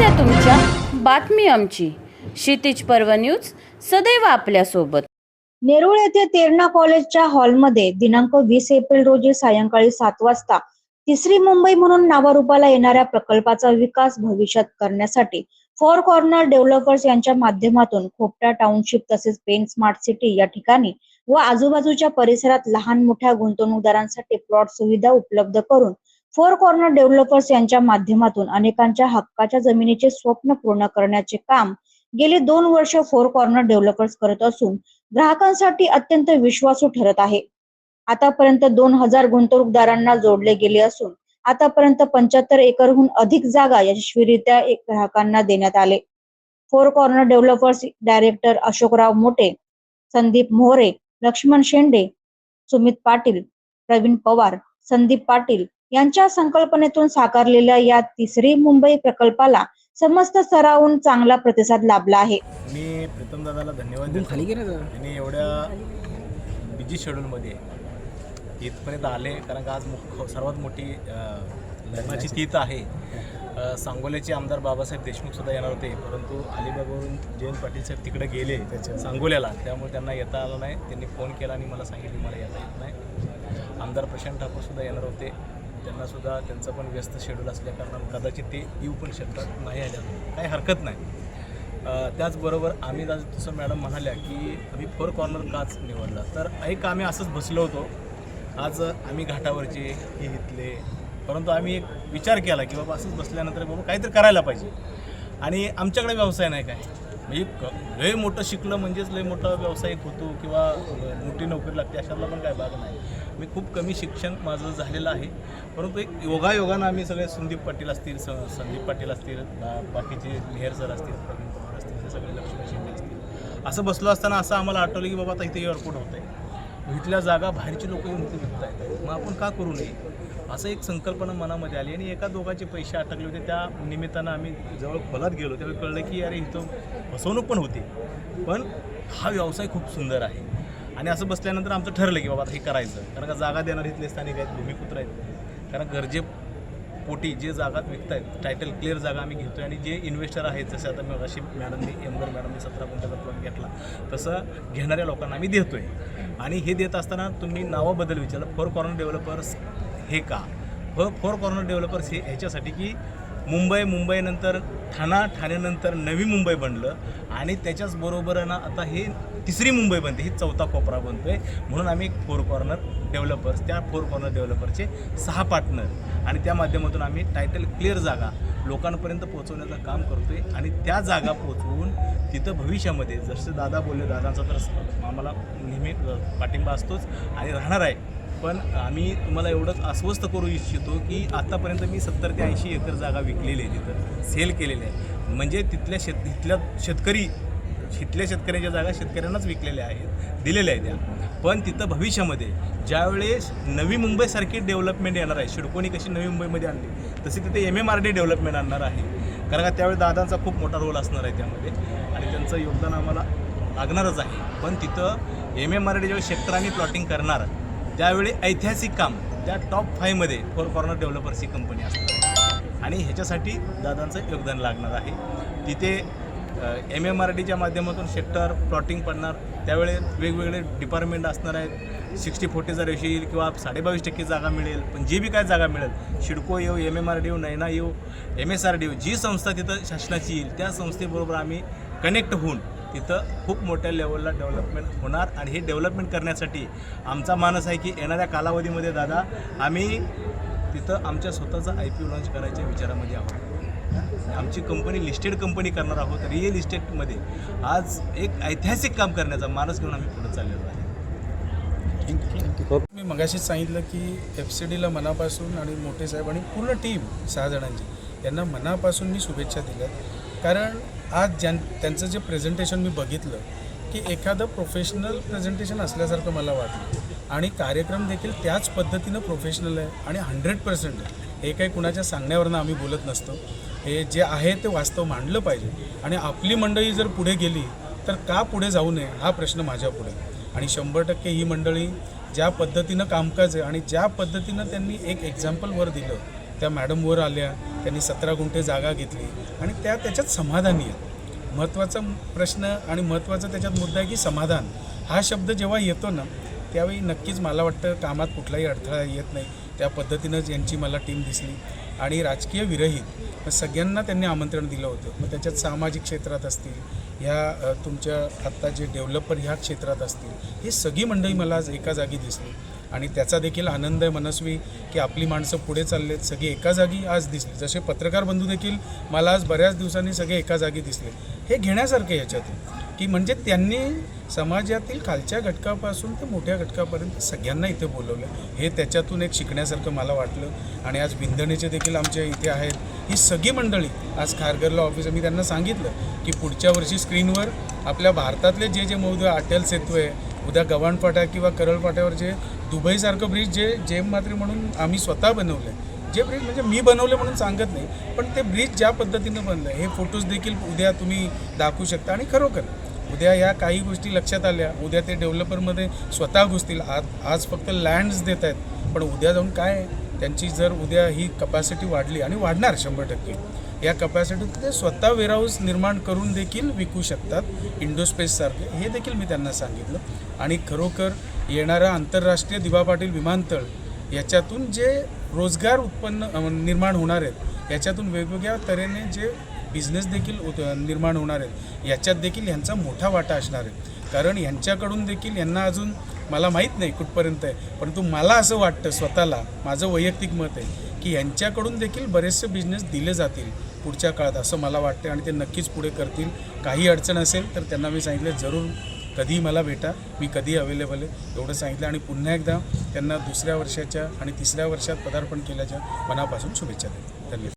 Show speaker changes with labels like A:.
A: समस्या तुमच्या. बातमी आमची. क्षितिज पर्व न्यूज सदैव आपल्यासोबत.
B: नेरुळ येथे तेरणा कॉलेजच्या हॉलमध्ये दिनांक वीस एप्रिल रोजी सायंकाळी सात वाजता तिसरी मुंबई म्हणून नावारूपाला येणाऱ्या प्रकल्पाचा विकास भविष्यात करण्यासाठी फोर कॉर्नर डेव्हलपर्स यांच्या माध्यमातून खोपटा टाउनशिप तसेच पेन स्मार्ट सिटी या ठिकाणी व आजूबाजूच्या परिसरात लहान मोठ्या गुंतवणूकदारांसाठी प्लॉट सुविधा उपलब्ध करून फोर कॉर्नर डेव्हलपर्स यांच्या माध्यमातून अनेकांच्या हक्काच्या जमिनीचे स्वप्न पूर्ण करण्याचे काम गेली दोन वर्ष फोर कॉर्नर डेव्हलपर्स करत असून ग्राहकांसाठी अत्यंत विश्वासू ठरत आहे. आतापर्यंत दोन हजार गुंतवणूकदारांना जोडले गेले असून आतापर्यंत पंच्याहत्तर एकरहून अधिक जागा यशस्वीरित्या एक ग्राहकांना देण्यात आले. Four corner developers director Ashokrao Mote Sandeep Mohare Laxman शेंडे सुमित पाटील प्रवीण पवार संदीप पाटील यांच्या संकल्पनेतून साकारलेल्या या तिसरी मुंबई प्रकल्पाला समस्त स्तरावरून चांगला प्रतिसाद लाभला आहे.
C: मी प्रीतम दादाला धन्यवाद देतो.
D: खाली गेलं जरा.
C: त्यांनी एवढ्या बिझी शेड्यूलमध्ये इथपर्यंत आले कारण का आज मुख सर्वात मोठी लग्नाची तीत आहे. सांगोल्याचे आमदार बाबासाहेब देशमुख सुद्धा येणार होते परंतु अलिबागवरून जयंत पाटील साहेब तिकडे गेले त्याच्या सांगोल्याला. त्यामुळे त्यांना येता आलं नाही. त्यांनी फोन केला आणि मला सांगितले मला येता येत नाही. आमदार प्रशांत ठाकूर सुद्धा येणार होते. त्यांनासुद्धा त्यांचं पण व्यस्त शेड्यूल असल्या कारणानं कदाचित ते येऊ पण शकतात नाही आल्या. काही हरकत नाही. त्याचबरोबर आम्ही आज जसं मॅडम म्हणाल्या की आम्ही फोर कॉर्नर काच निवडला. तर एक आम्ही असंच बसलो होतो. आज आम्ही घाटावरचे हे घेतले परंतु आम्ही एक विचार केला की बाबा असंच बसल्यानंतर बाबा काहीतरी करायला पाहिजे. आणि आमच्याकडे व्यवसाय नाही काय. म्हणजे क- लय मोठं शिकलं म्हणजेच लय मोठा व्यावसायिक होतो किंवा मोठी नोकरी लागते अशातला पण काय भाग नाही. मी खूप कमी शिक्षण माझं झालेलं आहे. परंतु एक योगायोगानं आम्ही सगळे संदीप पाटील असतील स संदीप पाटील असतील बाकीचे मेहर सर असतील प्रवीण पवार असतील हे सगळे लक्ष्मी शिंदे असतील. असं बसलो असताना असं आम्हाला आठवलं की बाबा आता इथे एअरपोर्ट होत आहे इथल्या जागा बाहेरची लोक येऊन इथे विकत आहेत मग आपण का करू नये? असं एक संकल्पना मनामध्ये आली आणि एका दोघांचे पैसे अटकले होते. त्या निमित्तानं आम्ही जवळ खोलात गेलो. त्यावेळी कळलं की अरे इथं फसवणूक पण होती. पण हा व्यवसाय खूप सुंदर आहे. आणि असं बसल्यानंतर आमचं ठरलं की बाबा हे करायचं. कारण का जागा देणार इथले स्थानिक आहेत भूमिपुत्र आहेत. कारण गरजे पोटी जे जागा विकतायत टायटल क्लिअर जागा आम्ही घेतोय आणि जे इन्व्हेस्टर आहेत जसे आता मग अशी मॅडमनी एमगर मॅडमनी सतरा गुंठ्याचा प्लॉट घेतला तसं घेणाऱ्या लोकांना आम्ही देतो आहे आणि हे देत असताना तुम्ही नावाबद्दल विचारलं फोर कॉर्नर डेव्हलपर्स हे का? फ फोर कॉर्नर डेव्हलपर्स हे ह्याच्यासाठी की मुंबई मुंबईनंतर ठाणा ठाण्यानंतर नवी मुंबई बनलं आणि त्याच्याच बरोबरनं आता हे तिसरी मुंबई बनते ही चौथा कोपरा बनतो आहे म्हणून आम्ही एक फोर कॉर्नर डेव्हलपर्स त्या फोर कॉर्नर डेव्हलपरचे सहा पार्टनर आणि त्या माध्यमातून आम्ही टायटल क्लिअर जागा लोकांपर्यंत पोहोचवण्याचं काम करतो आहे आणि त्या जागा पोहोचवून तिथं भविष्यामध्ये जसे दादा बोलले दादांचा तर आम्हाला नेहमी पाठिंबा असतोच आणि राहणार आहे. पण आम्ही तुम्हाला एवढंच अस्वस्थ करू इच्छितो की आतापर्यंत मी सत्तर ते ऐंशी एकर जागा विकलेली आहे तिथं सेल केलेली आहे. म्हणजे तिथल्या शेत तिथल्या शेतकरी तिथल्या शेतकऱ्यांच्या जागा शेतकऱ्यांनाच विकलेल्या आहेत दिलेल्या आहेत त्या. पण तिथं भविष्यामध्ये ज्यावेळेस नवी मुंबईसारखी डेव्हलपमेंट येणार आहे शिडकोणी कशी नवी मुंबईमध्ये आणली तशी तिथे M M R D development आणणार आहे. कारण का त्यावेळी दादांचा खूप मोठा रोल असणार आहे त्यामध्ये आणि त्यांचं योगदान आम्हाला लागणारच आहे. पण तिथं एम एम आर डी ज्यावेळी शेक्टर प्लॉटिंग करणार त्यावेळी ऐतिहासिक काम त्या टॉप फायमध्ये फोर कॉर्नर डेव्हलपर्स ही कंपनी असणार आणि ह्याच्यासाठी दादांचं योगदान लागणार आहे. तिथे एम एम आर डीच्या माध्यमातून सेक्टर प्लॉटिंग पडणार. त्यावेळी वेगवेगळे डिपार्टमेंट असणार आहेत. सिक्स्टी फोर्टीचा रेश येईल किंवा साडेबावीस टक्के जागा मिळेल. पण जे बी काय जागा मिळेल शिडको येऊ एम एम आर डी येऊ नैना येऊ एम एस आर डी येऊ जी संस्था तिथं शासनाची येईल त्या संस्थेबरोबर आम्ही कनेक्ट होऊन तिथं खूप मोठ्या लेवलला डेव्हलपमेंट होणार आणि हे डेव्हलपमेंट करण्यासाठी आमचा मानस आहे की येणाऱ्या कालावधीमध्ये दादा आम्ही तिथं आमच्या स्वतःचा आय पी ओ लॉन्च करायच्या विचारामध्ये आहोत. आमची कंपनी लिस्टेड कंपनी करणार आहोत रिअल इस्टेटमध्ये आज एक ऐतिहासिक काम करण्याचा मानस घेऊन आम्ही पुढे चाललेलो आहे.
D: मी मगाशीच सांगितलं की एफ सी डीला मनापासून आणि मोठे साहेब आणि पूर्ण टीम सहा जणांची यांना मनापासून मी शुभेच्छा दिल्या कारण आज ज्यां त्यांचं जे प्रेझेंटेशन मी बघितलं की एखादं प्रोफेशनल प्रेझेंटेशन असल्यासारखं मला वाटलं. आणि कार्यक्रम देखील त्याच पद्धतीनं प्रोफेशनल आहे आणि हंड्रेड पर्सेंट आहे. हे काही कुणाच्या सांगण्यावरनं आम्ही बोलत नसतो. हे जे आहे ते वास्तव मांडलं पाहिजे. आणि आपली मंडळी जर पुढे गेली तर का पुढे जाऊ नये हा प्रश्न माझ्या पुढे. आणि शंभर टक्के ही मंडळी ज्या पद्धतीनं कामकाज आहे आणि ज्या पद्धतीनं त्यांनी एक एक्झाम्पल वर दिलं त्या मॅडम वर आल्या त्यांनी सतरा गुंठे जागा घेतली आणि त्या त्याच्यात समाधानी आहेत महत्त्वाचा प्रश्न आणि महत्त्वाचा त्याच्यात मुद्दा आहे की समाधान. हा शब्द जेव्हा येतो ना त्यावेळी नक्कीच मला वाटतं कामात कुठलाही अडथळा येत नाही. त्या पद्धतीनंच यांची मला टीम दिसली आणि राजकीय विरहित. सगळ्यांना त्यांनी आमंत्रण दिलं होतं. मग त्याच्यात सामाजिक क्षेत्रात असतील ह्या तुमच्या आत्ता जे डेव्हलपर ह्या क्षेत्रात असतील ही सगळी मंडळी मला आज एका जागी दिसली. आणि त्याचा देखील आनंद आहे मनस्वी की आपली माणसं पुढे चाललेत सगळी एका जागी आज दिसली. जसे पत्रकार बंधू देखील मला आज बऱ्याच दिवसांनी सगळे एका जागी दिसले. हे घेण्यासारखे याच्यातून की म्हणजे त्यांनी समाजातील खालच्या घटकापासून ते मोठ्या घटकापर्यंत सगळ्यांना इथे बोलवलं. हे त्याच्यातून एक शिकण्यासारखं मला वाटलं. आणि आज विंधणेचे देखील आमच्या इथे आहेत. ही सगळी मंडळी आज खारघरला ऑफिस मी त्यांना सांगितलं की पुढच्या वर्षी स्क्रीनवर आपल्या भारतातले जे जे मौद्य अटल सेतू आहे उद्या गव्हाणपाटा किंवा करळपाट्यावर जे दुबईसारखं ब्रिज जे जेम मात्री म्हणून आम्ही स्वतः बनवलं आहे जे ब्रिज म्हणजे मी बनवले म्हणून सांगत नाही पण ते ब्रिज ज्या पद्धतीनं बनलं हे फोटोज देखील उद्या तुम्ही दाखवू शकता. आणि खरोखर उद्या या काही गोष्टी लक्षात आल्या उद्या ते डेव्हलपरमध्ये स्वतः घुसतील. आज आज फक्त लँड्स देत आहेत पण उद्या जाऊन काय आहे? त्यांची जर उद्या ही कपॅसिटी वाढली आणि वाढणार शंभर टक्के या कपॅसिटीत ते स्वतः वेअरहाऊस निर्माण करून देखील विकू शकतात इंडोस्पेससारखे हे देखील मी त्यांना सांगितलं. आणि खरोखर येणारा आंतरराष्ट्रीय दिवा पाटील विमानतळ याच्यातून जे रोजगार उत्पन्न निर्माण होणार आहेत याच्यातून वेगवेगळ्या तऱ्हेने जे बिझनेस देखील उत- निर्माण होणार आहेत याच्यात देखील यांचा मोठा वाटा असणार आहे. कारण यांच्याकडून देखील यांना अजून मला माहीत नाही कुठपर्यंत आहे. परंतु मला असं वाटतं स्वतःला माझं वैयक्तिक मत आहे की यांच्याकडून देखील बरेचसे बिझनेस दिले जातील पुढच्या काळात असं मला वाटतं आणि ते नक्कीच पुढे करतील. काही अडचण असेल तर त्यांना मी सांगितलं जरूर कधीही मला भेटा मी कधी अवेलेबल आहे. एवढं सांगितलं आणि पुन्हा एकदा त्यांना दुसऱ्या वर्षाच्या आणि तिसऱ्या वर्षात पदार्पण केल्याच्या मनापासून शुभेच्छा देतो. धन्यवाद.